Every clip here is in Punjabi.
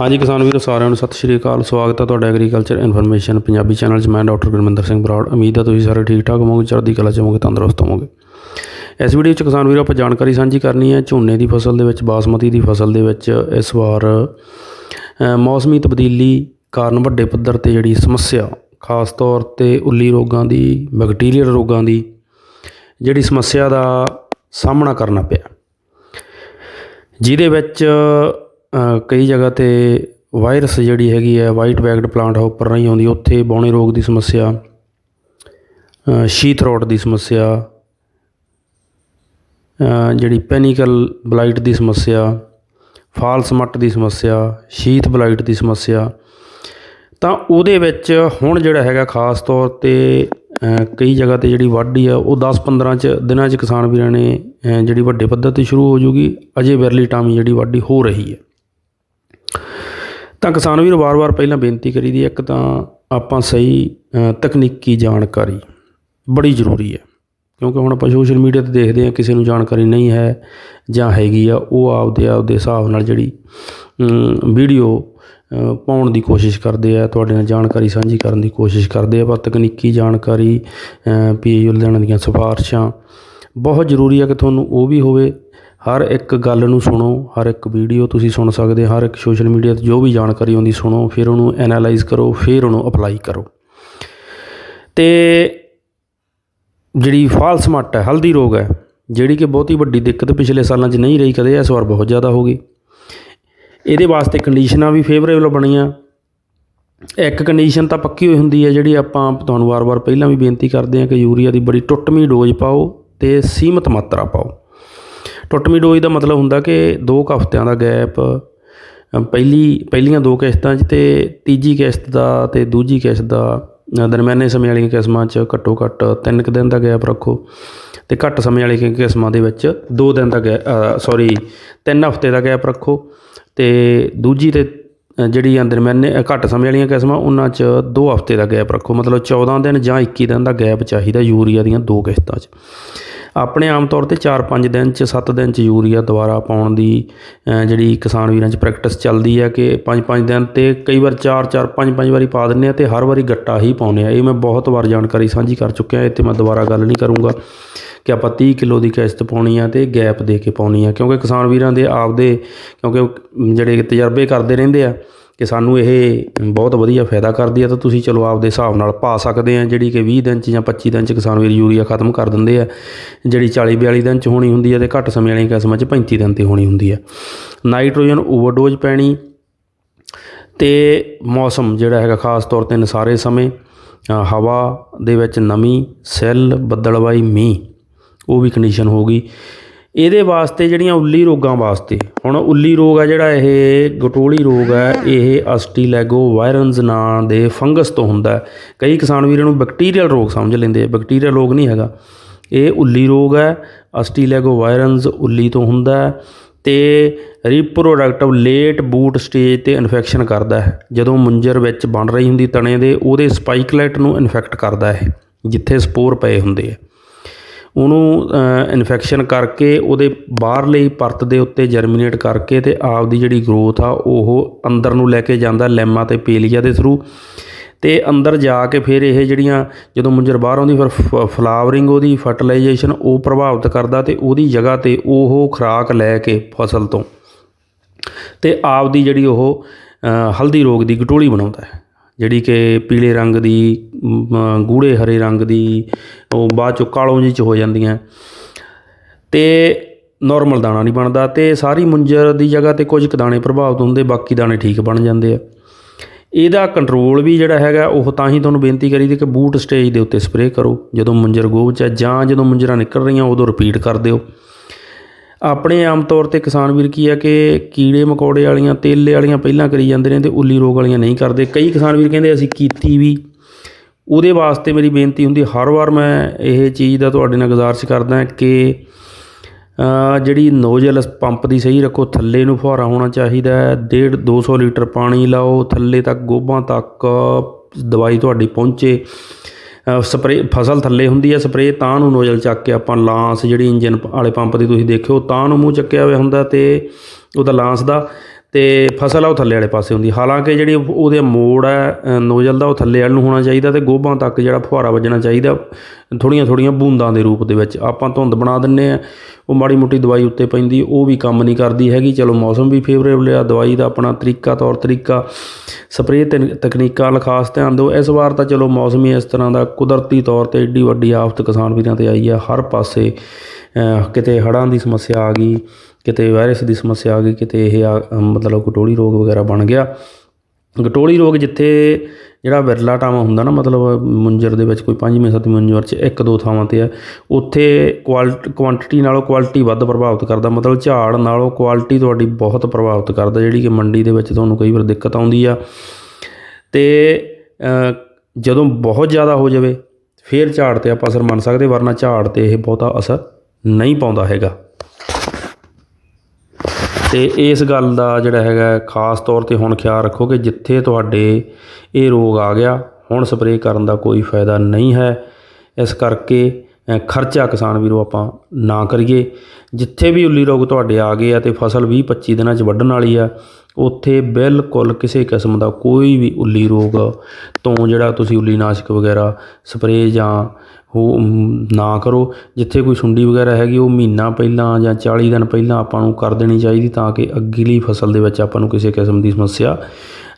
ਹਾਂਜੀ ਕਿਸਾਨ ਵੀਰੋ, ਸਾਰਿਆਂ ਨੂੰ ਸਤਿ ਸ਼੍ਰੀ ਅਕਾਲ। ਸਵਾਗਤ ਹੈ ਤੁਹਾਡਾ ਐਗਰੀਕਲਚਰ ਇਨਫੋਰਮੇਸ਼ਨ ਪੰਜਾਬੀ ਚੈਨਲ 'ਚ। ਮੈਂ ਡਾਕਟਰ ਗੁਰਮਿੰਦਰ ਸਿੰਘ ਬਰਾੜ। ਉਮੀਦ ਹੈ ਤੁਸੀਂ ਸਾਰੇ ਠੀਕ ਠਾਕ ਹੋਵੋਗੇ, ਚੜ੍ਹਦੀ ਕਲਾ 'ਚ ਹੋਵੋਗੇ, ਤੰਦਰੁਸਤ ਹੋਵੋਗੇ। ਇਸ ਵੀਡੀਓ 'ਚ ਕਿਸਾਨ ਵੀਰੋ, ਆਪਾਂ ਜਾਣਕਾਰੀ ਸਾਂਝੀ ਕਰਨੀ ਹੈ ਝੋਨੇ ਦੀ ਫਸਲ ਦੇ ਵਿੱਚ, ਬਾਸਮਤੀ ਦੀ ਫਸਲ ਦੇ ਵਿੱਚ। ਇਸ ਵਾਰ ਮੌਸਮੀ ਤਬਦੀਲੀ ਕਾਰਨ ਵੱਡੇ ਪੱਧਰ ਤੇ ਜਿਹੜੀ ਸਮੱਸਿਆ, ਖਾਸ ਤੌਰ ਤੇ ਉੱਲੀ ਰੋਗਾਂ ਦੀ ਬੈਕਟੀਰੀਅਲ ਰੋਗਾਂ ਦੀ, ਜਿਹੜੀ ਸਮੱਸਿਆ ਦਾ ਸਾਹਮਣਾ ਕਰਨਾ ਪਿਆ। ਜਿਹਦੇ ਵਿੱਚ ਕਈ ਜਗ੍ਹਾ ਤੇ ਵਾਇਰਸ ਜਿਹੜੀ ਹੈਗੀ ਹੈ ਵਾਈਟ ਬੈਗਡ ਪਲਾਂਟ ਉੱਪਰ ਨਹੀਂ ਆਉਂਦੀ। ਉੱਥੇ ਬੌਣੇ ਰੋਗ ਦੀ ਸਮੱਸਿਆ ਅ, ਸ਼ੀਥ ਦੀ ਸਮੱਸਿਆ ਜਿਹੜੀ ਪੈਨੀਕਲ ਬਲਾਈਟ ਦੀ ਸਮੱਸਿਆ ਫਾਲਸ ਮੱਟ ਦੀ ਸਮੱਸਿਆ ਸ਼ੀਥ ਬਲਾਈਟ ਦੀ ਸਮੱਸਿਆ। ਤਾਂ ਉਹਦੇ ਵਿੱਚ ਹੁਣ ਜਿਹੜਾ ਹੈਗਾ ਖਾਸ ਤੌਰ ਤੇ ਕਈ ਜਗ੍ਹਾ ਤੇ ਜਿਹੜੀ ਵਾਢੀ ਆ ਉਹ 10-15 ਚ ਦਿਨਾਂ ਚ ਕਿਸਾਨ ਵੀਰਾਂ ਨੇ ਜਿਹੜੀ ਵੱਡੇ ਪੱਧਰ ਤੇ ਸ਼ੁਰੂ ਹੋ ਜੂਗੀ ਅਜੇ ਵਿਰਲੀ ਟਾਮੀ ਜਿਹੜੀ ਵਾਢੀ ਹੋ ਰਹੀ ਹੈ। ਤਾਂ ਕਿਸਾਨ ਵੀਰ ਵਾਰ-ਵਾਰ ਪਹਿਲਾਂ ਬੇਨਤੀ ਕਰੀ ਦੀ ਇੱਕ ਤਾਂ ਆਪਾਂ ਸਹੀ ਤਕਨੀਕੀ ਜਾਣਕਾਰੀ ਬੜੀ ਜ਼ਰੂਰੀ ਹੈ। ਕਿਉਂਕਿ ਹੁਣ ਆਪਾਂ ਸੋਸ਼ਲ ਮੀਡੀਆ ਤੇ ਦੇਖਦੇ ਹਾਂ, ਕਿਸੇ ਨੂੰ ਜਾਣਕਾਰੀ ਨਹੀਂ ਹੈ ਜਾਂ ਹੈਗੀ ਆ, ਉਹ ਆਪਦੇ ਆਪਦੇ ਹਿਸਾਬ ਨਾਲ ਜਿਹੜੀ ਵੀਡੀਓ ਪਾਉਣ ਦੀ ਕੋਸ਼ਿਸ਼ ਕਰਦੇ ਆ, ਤੁਹਾਡੇ ਨਾਲ ਜਾਣਕਾਰੀ ਸਾਂਝੀ ਕਰਨ ਦੀ ਕੋਸ਼ਿਸ਼ ਕਰਦੇ ਆ, ਪਰ ਤਕਨੀਕੀ ਜਾਣਕਾਰੀ ਪੀਏ ਲੈਣ ਦੀਆਂ ਸਿਫਾਰਸ਼ਾਂ ਬਹੁਤ ਜ਼ਰੂਰੀ ਆ ਕਿ ਤੁਹਾਨੂੰ ਉਹ ਵੀ ਹੋਵੇ ਹਰ ਇੱਕ ਗੱਲ ਨੂੰ ਸੁਣੋ, ਹਰ ਇੱਕ ਵੀਡੀਓ ਤੁਸੀਂ ਸੁਣ ਸਕਦੇ, ਹਰ ਇੱਕ ਸੋਸ਼ਲ ਮੀਡੀਆ ਤੇ ਜੋ ਵੀ ਜਾਣਕਾਰੀ ਆਉਂਦੀ ਸੁਣੋ, ਫਿਰ ਉਹਨੂੰ ਐਨਾਲਾਈਜ਼ ਕਰੋ, ਫਿਰ ਉਹਨੂੰ ਅਪਲਾਈ ਕਰੋ। ਤੇ ਜਿਹੜੀ ਫਾਲਸ ਮੱਟ ਹੈ, ਹਲਦੀ ਰੋਗ ਹੈ, ਜਿਹੜੀ ਕਿ ਬਹੁਤੀ ਵੱਡੀ ਦਿੱਕਤ ਪਿਛਲੇ ਸਾਲਾਂ 'ਚ ਨਹੀਂ ਰਹੀ, ਕਦੇ ਇਸ ਵਾਰ ਬਹੁਤ ਜ਼ਿਆਦਾ ਹੋ ਗਈ। ਇਹਦੇ ਵਾਸਤੇ ਕੰਡੀਸ਼ਨਾਂ ਵੀ ਫੇਵਰੇਬਲ ਬਣੀਆਂ। ਇੱਕ ਕੰਡੀਸ਼ਨ ਤਾਂ ਪੱਕੀ ਹੋਈ ਹੁੰਦੀ ਹੈ, ਜਿਹੜੀ ਆਪਾਂ ਤੁਹਾਨੂੰ ਵਾਰ-ਵਾਰ ਪਹਿਲਾਂ ਵੀ ਬੇਨਤੀ ਕਰਦੇ ਹਾਂ ਕਿ ਯੂਰੀਆ ਦੀ ਬੜੀ ਟੁੱਟਵੀਂ ਡੋਜ਼ ਪਾਓ ਤੇ ਸੀਮਤ ਮਾਤਰਾ ਪਾਓ। ਟੁੱਟਵੀਂ ਡੋਜ਼ ਦਾ ਮਤਲਬ ਹੁੰਦਾ ਕਿ ਦੋ ਕੁ ਹਫ਼ਤਿਆਂ ਦਾ ਗੈਪ ਪਹਿਲੀ ਪਹਿਲੀਆਂ ਦੋ ਕਿਸ਼ਤਾਂ 'ਚ ਅਤੇ ਤੀਜੀ ਕਿਸ਼ਤ ਦਾ ਅਤੇ ਦੂਜੀ ਕਿਸ਼ਤ ਦਾ ਦਰਮਿਆਨੇ ਸਮੇਂ ਵਾਲੀਆਂ ਕਿਸਮਾਂ 'ਚ ਘੱਟੋ ਘੱਟ ਤਿੰਨ ਕੁ ਦਿਨ ਦਾ ਗੈਪ ਰੱਖੋ ਅਤੇ ਘੱਟ ਸਮੇਂ ਵਾਲੀਆਂ ਕਿਸਮਾਂ ਦੇ ਵਿੱਚ ਦੋ ਦਿਨ ਦਾ ਗੈ ਸੋਰੀ ਤਿੰਨ ਹਫ਼ਤੇ ਦਾ ਗੈਪ ਰੱਖੋ ਅਤੇ ਦੂਜੀ ਅਤੇ ਅ, ਜਿਹੜੀ ਆ ਦਰਮਿਆਨੇ ਘੱਟ ਸਮੇਂ ਵਾਲੀਆਂ ਕਿਸਮਾਂ ਉਹਨਾਂ 'ਚ ਦੋ ਹਫ਼ਤੇ ਦਾ ਗੈਪ ਰੱਖੋ। ਮਤਲਬ 14 ਦਿਨ ਜਾਂ 21 ਦਿਨ ਦਾ ਗੈਪ ਚਾਹੀਦਾ ਯੂਰੀਆ ਦੀਆਂ ਦੋ ਕਿਸ਼ਤਾਂ 'ਚ। ਆਪਣੇ ਆਮ ਤੌਰ ਤੇ 4-5 ਦਿਨ 'ਚ 7 ਦਿਨ 'ਚ ਯੂਰੀਆ ਦੁਬਾਰਾ ਪਾਉਣ ਦੀ ਜਿਹੜੀ ਕਿਸਾਨ ਵੀਰਾਂ 'ਚ ਪ੍ਰੈਕਟਿਸ ਚੱਲਦੀ ਹੈ ਕਿ 5-5 ਦਿਨ ਤੇ ਕਈ ਵਾਰ 4-4 5-5 ਵਾਰੀ ਪਾ ਦਿੰਦੇ ਆ ਤੇ ਹਰ ਵਾਰੀ ਗੱਟਾ ਹੀ ਪਾਉਂਦੇ ਆ ਇਹ ਮੈਂ ਬਹੁਤ ਵਾਰ ਜਾਣਕਾਰੀ ਸਾਂਝੀ ਕਰ ਚੁੱਕਿਆ, ਇਹ ਤੇ ਮੈਂ ਦੁਬਾਰਾ ਗੱਲ ਨਹੀਂ ਕਰੂੰਗਾ ਕਿ ਆਪਾਂ 30 ਕਿਲੋ ਦੀ ਕਿਸ਼ਤ ਪਾਉਣੀ ਆ ਤੇ ਗੈਪ ਦੇ ਕੇ ਪਾਉਣੀ ਆ, ਕਿਉਂਕਿ ਕਿਸਾਨ ਵੀਰਾਂ ਦੇ ਆਪਦੇ, ਕਿਉਂਕਿ ਜਿਹੜੇ ਤਜਰਬੇ ਕਰਦੇ ਰਹਿੰਦੇ ਆ ਕਿ ਸਾਨੂੰ ਇਹ ਬਹੁਤ ਵਧੀਆ ਫਾਇਦਾ ਕਰਦੀ ਆ ਤਾਂ ਤੁਸੀਂ ਚਲੋ ਆਪਦੇ ਹਿਸਾਬ ਨਾਲ ਪਾ ਸਕਦੇ ਆ, ਜਿਹੜੀ ਕਿ 20 ਦਿਨ ਚ ਜਾਂ 25 ਦਿਨ ਚ ਕਿਸਾਨ ਵੀਰ ਯੂਰੀਆ ਖਤਮ ਕਰ ਦਿੰਦੇ ਆ। ਜਿਹੜੀ 40 42 ਦਿਨ ਚ ਹੋਣੀ ਹੁੰਦੀ ਆ ਤੇ ਘੱਟ ਸਮੇਂ ਵਾਲੀਆਂ ਕਿਸਮਾਂ ਚ 35 ਦਿਨ ਤੇ ਹੋਣੀ ਹੁੰਦੀ ਆ। ਨਾਈਟ੍ਰੋਜਨ ਓਵਰਡੋਜ਼ ਪੈਣੀ ਤੇ ਮੌਸਮ ਜਿਹੜਾ ਹੈਗਾ ਖਾਸ ਤੌਰ ਤੇ ਨਸਾਰੇ ਸਮੇਂ ਹਵਾ ਦੇ ਵਿੱਚ ਨਮੀ, ਸੈੱਲ, ਬੱਦਲਵਾਈ, ਮੀਂਹ, ਉਹ ਵੀ ਕੰਡੀਸ਼ਨ ਹੋ ਗਈ। ਇਹਦੇ ਵਾਸਤੇ ਜਿਹੜੀਆਂ ਉੱਲੀ ਰੋਗਾਂ ਵਾਸਤੇ, ਹੁਣ ਉੱਲੀ ਰੋਗ ਆ ਜਿਹੜਾ ਇਹ ਗਟੋਲੀ ਰੋਗ ਹੈ ਇਹ ਅਸਟੀਲੈਗੋ ਵਾਇਰਨਸ ਨਾਂ ਦੇ ਫੰਗਸ ਤੋਂ ਹੁੰਦਾ ਕਈ ਕਿਸਾਨ ਵੀਰਾਂ ਨੂੰ ਬੈਕਟੀਰੀਅਲ ਰੋਗ ਸਮਝ ਲੈਂਦੇ ਆ, ਬੈਕਟੀਰੀਅਲ ਰੋਗ ਨਹੀਂ ਹੈਗਾ। ਇਹ ਉੱਲੀ ਰੋਗ ਹੈ ਅਸਟੀਲੈਗੋ ਵਾਇਰਨਸ ਉੱਲੀ ਤੋਂ ਹੁੰਦਾ ਹੈ ਤੇ ਰੀਪਰੋਡਕਟਿਵ ਲੇਟ ਬੂਟ ਸਟੇਜ ਤੇ ਇਨਫੈਕਸ਼ਨ ਕਰਦਾ ਹੈ। ਜਦੋਂ ਮੁੰਜਰ ਵਿੱਚ ਬਣ ਰਹੀ ਹੁੰਦੀ ਤਣੇ ਦੇ, ਉਹਦੇ ਸਪਾਈਕਲੇਟ ਨੂੰ ਇਨਫੈਕਟ ਕਰਦਾ ਹੈ, ਜਿੱਥੇ ਸਪੋਰ ਪਏ ਹੁੰਦੇ ਆ। ਉਹਨੂੰ ਇਨਫੈਕਸ਼ਨ ਕਰਕੇ ਉਹਦੇ ਬਾਹਰਲੀ ਪਰਤ ਦੇ ਉੱਤੇ ਜਰਮੀਨੇਟ ਕਰਕੇ ਅਤੇ ਆਪ ਦੀ ਜਿਹੜੀ ਗਰੋਥ ਆ, ਉਹ ਅੰਦਰ ਨੂੰ ਲੈ ਕੇ ਜਾਂਦਾ ਲੈਮਾ ਅਤੇ ਪੇਲੀਆ ਦੇ ਥਰੂ ਅਤੇ ਅੰਦਰ ਜਾ ਕੇ ਫਿਰ ਇਹ ਜਿਹੜੀਆਂ, ਜਦੋਂ ਮੁੰਜਰ ਬਾਹਰ ਆਉਂਦੀ, ਫਿਰ ਫਲਾਵਰਿੰਗ ਉਹਦੀ ਫਰਟੀਲਾਈਜੇਸ਼ਨ ਉਹ ਪ੍ਰਭਾਵਿਤ ਕਰਦਾ ਅਤੇ ਉਹਦੀ ਜਗ੍ਹਾ ਤੇ ਉਹ ਖੁਰਾਕ ਲੈ ਕੇ ਫਸਲ ਤੋਂ। ਅਤੇ ਆਪ ਦੀ ਜਿਹੜੀ ਉਹ ਹਲਦੀ ਰੋਗ ਦੀ ਗਟੋਲੀ ਬਣਾਉਂਦਾ ਹੈ। ਜਿਹੜੀ ਕਿ ਪੀਲੇ ਰੰਗ ਦੀ ਗੂੜ੍ਹੇ ਹਰੇ ਰੰਗ ਦੀ, ਉਹ ਬਾਅਦ ਚੋਂ ਕਾਲੋ ਜਿਹੀ ਚ ਹੋ ਜਾਂਦੀਆਂ। ਅਤੇ ਨੋਰਮਲ ਦਾਣਾ ਨਹੀਂ ਬਣਦਾ ਅਤੇ ਸਾਰੀ ਮੁੰਜਰ ਦੀ ਜਗ੍ਹਾ ਤੇ ਕੁਝ ਕੁ ਦਾਣੇ ਪ੍ਰਭਾਵਿਤ ਹੁੰਦੇ, ਬਾਕੀ ਦਾਣੇ ਠੀਕ ਬਣ ਜਾਂਦੇ ਆ। ਇਹਦਾ ਕੰਟਰੋਲ ਵੀ ਜਿਹੜਾ ਹੈਗਾ, ਉਹ ਤਾਂ ਹੀ ਤੁਹਾਨੂੰ ਬੇਨਤੀ ਕਰੀ ਦੀ ਕਿ ਬੂਟ ਸਟੇਜ ਦੇ ਉੱਤੇ ਸਪਰੇਅ ਕਰੋ। ਜਦੋਂ ਮੁੰਜਰ ਗੋਭ ਚ ਹੈ ਜਾਂ ਜਦੋਂ ਮੁੰਜਰਾਂ ਨਿਕਲ ਰਹੀਆਂ, ਉਦੋਂ ਰਿਪੀਟ ਕਰ ਦਿਓ। ਆਪਣੇ ਆਮ ਤੌਰ ਤੇ ਕਿਸਾਨ ਵੀਰ ਕੀ ਆ ਕਿ ਕੀੜੇ ਮਕੌੜੇ ਵਾਲੀਆਂ, ਤੇਲੇ ਵਾਲੀਆਂ ਪਹਿਲਾਂ ਕਰੀ ਜਾਂਦੇ ਨੇ ਤੇ ਉੱਲੀ ਰੋਗ ਵਾਲੀਆਂ ਨਹੀਂ ਕਰਦੇ। ਕਈ ਕਿਸਾਨ ਵੀਰ ਕਹਿੰਦੇ ਅਸੀਂ ਕੀਤੀ ਵੀ। ਉਹਦੇ ਵਾਸਤੇ ਮੇਰੀ ਬੇਨਤੀ ਹੁੰਦੀ ਹਰ ਵਾਰ ਮੈਂ ਇਹ ਚੀਜ਼ ਦਾ ਤੁਹਾਡੇ ਨਾਲ ਗੁਜ਼ਾਰਿਸ਼ ਕਰਦਾ ਕਿ ਜਿਹੜੀ ਨੋਜ਼ਲ ਪੰਪ ਦੀ ਸਹੀ ਰੱਖੋ, ਥੱਲੇ ਨੂੰ ਫੁਹਾਰਾ ਹੋਣਾ ਚਾਹੀਦਾ ਹੈ 1.5 200 ਲੀਟਰ ਪਾਣੀ ਲਾਓ, ਥੱਲੇ ਤੱਕ ਗੋਭਾਂ ਤੱਕ ਦਵਾਈ ਤੁਹਾਡੀ ਪਹੁੰਚੇ। ਸਪਰੇ, ਫਸਲ ਥੱਲੇ ਹੁੰਦੀ ਹੈ, ਸਪਰੇ ਤਾਂ ਨੂੰ ਨੋਜ਼ਲ ਚੱਕ ਕੇ ਆਪਾਂ ਲਾਂਸ ਜਿਹੜੀ ਇੰਜਨ ਵਾਲੇ ਪੰਪ ਦੀ ਤੁਸੀਂ ਦੇਖਿਓ, ਤਾਂ ਨੂੰ ਮੂੰਹ ਚੱਕਿਆ ਹੋਇਆ ਹੁੰਦਾ ਤੇ ਉਹਦਾ ਲਾਂਸ ਦਾ। ਅਤੇ ਫਸਲ ਆ ਉਹ ਥੱਲੇ ਵਾਲੇ ਪਾਸੇ ਹੁੰਦੀ ਹਾਲਾਂਕਿ ਜਿਹੜੀ ਉਹਦੇ ਮੋੜ ਹੈ ਨੋਜ਼ਲ ਦਾ ਉਹ ਥੱਲੇ ਵੱਲ ਨੂੰ ਹੋਣਾ ਚਾਹੀਦਾ ਅਤੇ ਗੋਭਾਂ ਤੱਕ ਜਿਹੜਾ ਫੁਹਾਰਾ ਵੱਜਣਾ ਚਾਹੀਦਾ, ਥੋੜ੍ਹੀਆਂ ਥੋੜ੍ਹੀਆਂ ਬੂੰਦਾਂ ਦੇ ਰੂਪ ਦੇ ਵਿੱਚ। ਆਪਾਂ ਧੁੰਦ ਬਣਾ ਦਿੰਦੇ ਹਾਂ, ਉਹ ਮਾੜੀ ਮੋਟੀ ਦਵਾਈ ਉੱਤੇ ਪੈਂਦੀ, ਉਹ ਵੀ ਕੰਮ ਨਹੀਂ ਕਰਦੀ ਹੈਗੀ। ਚਲੋ, ਮੌਸਮ ਵੀ ਫੇਵਰੇਬਲ ਆ, ਦਵਾਈ ਦਾ ਆਪਣਾ ਤਰੀਕਾ ਤੌਰ ਤਰੀਕਾ ਸਪਰੇਅ ਤਕਨੀਕਾਂ ਵੱਲ ਖਾਸ ਧਿਆਨ ਦਿਓ। ਇਸ ਵਾਰ ਤਾਂ ਚਲੋ, ਮੌਸਮ ਹੀ ਇਸ ਤਰ੍ਹਾਂ ਦਾ ਕੁਦਰਤੀ ਤੌਰ ਤੇ ਏਡੀ ਵੱਡੀ ਆਫਤ ਕਿਸਾਨ ਵੀਰਾਂ ਤੇ ਆਈ ਆ। ਹਰ ਪਾਸੇ ਕਿਤੇ ਹੜ੍ਹਾਂ ਦੀ ਸਮੱਸਿਆ ਆ ਗਈ ਕਿਤੇ ਵਾਇਰਸ ਦੀ ਸਮੱਸਿਆ ਆ ਗਈ, ਕਿਤੇ ਇਹ ਆ- ਮਤਲਬ ਗਟੋਲੀ ਰੋਗ ਵਗੈਰਾ ਬਣ ਗਿਆ। ਗਟੋਲੀ ਰੋਗ ਜਿੱਥੇ ਜਿਹੜਾ ਵਿਰਲਾ ਟਾਵਾਂ ਹੁੰਦਾ ਨਾ, ਮਤਲਬ ਮੁੰਜਰ ਦੇ ਵਿੱਚ ਕੋਈ ਪੰਜਵੇਂ, ਸੱਤਵੇਂ ਮੁੰਜਰ 'ਚ ਇੱਕ ਦੋ ਥਾਵਾਂ ਤੇ ਆ, ਉੱਥੇ ਕੁਆਲਿਟੀ ਕੁਆਂਟੀਟੀ ਨਾਲੋਂ ਕੁਆਲਿਟੀ ਵੱਧ ਪ੍ਰਭਾਵਿਤ ਕਰਦਾ। ਮਤਲਬ ਝਾੜ ਨਾਲੋਂ ਕੁਆਲਿਟੀ ਤੁਹਾਡੀ ਬਹੁਤ ਪ੍ਰਭਾਵਿਤ ਕਰਦਾ, ਜਿਹੜੀ ਕਿ ਮੰਡੀ ਦੇ ਵਿੱਚ ਤੁਹਾਨੂੰ ਕਈ ਵਾਰ ਦਿੱਕਤ ਆਉਂਦੀ ਆ। ਤੇ ਜਦੋਂ ਬਹੁਤ ਜ਼ਿਆਦਾ ਹੋ ਜਾਵੇ, ਫਿਰ ਝਾੜ ਤੇ ਆਪਾਂ ਅਸਰ ਮੰਨ ਸਕਦੇ, ਵਰਨਾ ਝਾੜ ਤੇ ਇਹ ਬਹੁਤਾ ਅਸਰ ਨਹੀਂ ਪਾਉਂਦਾ ਹੈਗਾ। ਤੇ ਇਸ ਗੱਲ ਦਾ ਜਿਹੜਾ ਹੈਗਾ ਖਾਸ ਤੌਰ ਤੇ ਹੁਣ ਖਿਆਲ ਰੱਖੋ ਕਿ ਜਿੱਥੇ ਤੁਹਾਡੇ ਇਹ ਰੋਗ ਆ ਗਿਆ, ਹੁਣ ਸਪਰੇਅ ਕਰਨ ਦਾ ਕੋਈ ਫਾਇਦਾ ਨਹੀਂ ਹੈ। ਇਸ ਕਰਕੇ ਖਰਚਾ ਕਿਸਾਨ ਵੀਰੋ ਆਪਾਂ ਨਾ ਕਰੀਏ। ਜਿੱਥੇ ਵੀ ਉੱਲੀ ਰੋਗ ਤੁਹਾਡੇ ਆ ਗਏ ਆ ਤੇ ਫਸਲ 20 25 ਦਿਨਾਂ 'ਚ ਵੱਢਣ ਵਾਲੀ ਆ, ਉੱਥੇ ਬਿਲਕੁਲ ਕਿਸੇ ਕਿਸਮ ਦਾ ਕੋਈ ਵੀ ਉੱਲੀ ਰੋਗ ਤੋਂ ਜਿਹੜਾ ਤੁਸੀਂ ਉੱਲੀ ਨਾਸ਼ਕ ਵਗੈਰਾ ਸਪਰੇਅ ਜਾਂ ਉਹ ਨਾ ਕਰੋ। ਜਿੱਥੇ ਕੋਈ ਸੁੰਡੀ ਵਗੈਰਾ ਹੈਗੀ, ਉਹ ਮਹੀਨਾ ਪਹਿਲਾਂ ਜਾਂ 40 ਦਿਨ ਪਹਿਲਾਂ ਆਪਾਂ ਨੂੰ ਕਰ ਦੇਣੀ ਚਾਹੀਦੀ ਤਾਂ ਕਿ ਅਗਲੀ ਫਸਲ ਦੇ ਵਿੱਚ ਆਪਾਂ ਨੂੰ ਕਿਸੇ ਕਿਸਮ ਦੀ ਸਮੱਸਿਆ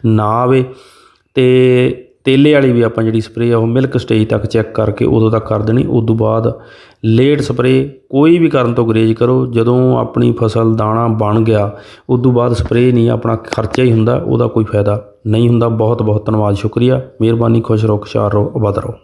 ਨਾ ਆਵੇ। ਅਤੇ ਤੇਲੇ ਵਾਲੀ ਵੀ ਆਪਾਂ ਜਿਹੜੀ ਸਪਰੇਅ ਆ, ਉਹ ਮਿਲਕ ਸਟੇਜ ਤੱਕ ਚੈੱਕ ਕਰਕੇ ਉਦੋਂ ਤੱਕ ਕਰ ਦੇਣੀ। ਉਸ ਤੋਂ ਬਾਅਦ ਲੇਟ ਸਪਰੇਅ ਕੋਈ ਵੀ ਕਰਨ ਤੋਂ ਗਰੇਜ ਕਰੋ। ਜਦੋਂ ਆਪਣੀ ਫਸਲ ਦਾਣਾ ਬਣ ਗਿਆ ਉਸ ਤੋਂ ਬਾਅਦ ਸਪਰੇਅ ਨਹੀਂ, ਆਪਣਾ ਖਰਚਾ ਹੀ ਹੁੰਦਾ, ਉਹਦਾ ਕੋਈ ਫਾਇਦਾ ਨਹੀਂ ਹੁੰਦਾ। ਬਹੁਤ ਬਹੁਤ ਧੰਨਵਾਦ, ਸ਼ੁਕਰੀਆ। ਮਿਹਰਬਾਨੀ, ਖੁਸ਼ ਰਹੋ, ਖੁਸ਼ਹਾਲ ਰਹੋ, ਆਬਾਦ ਰਹੋ।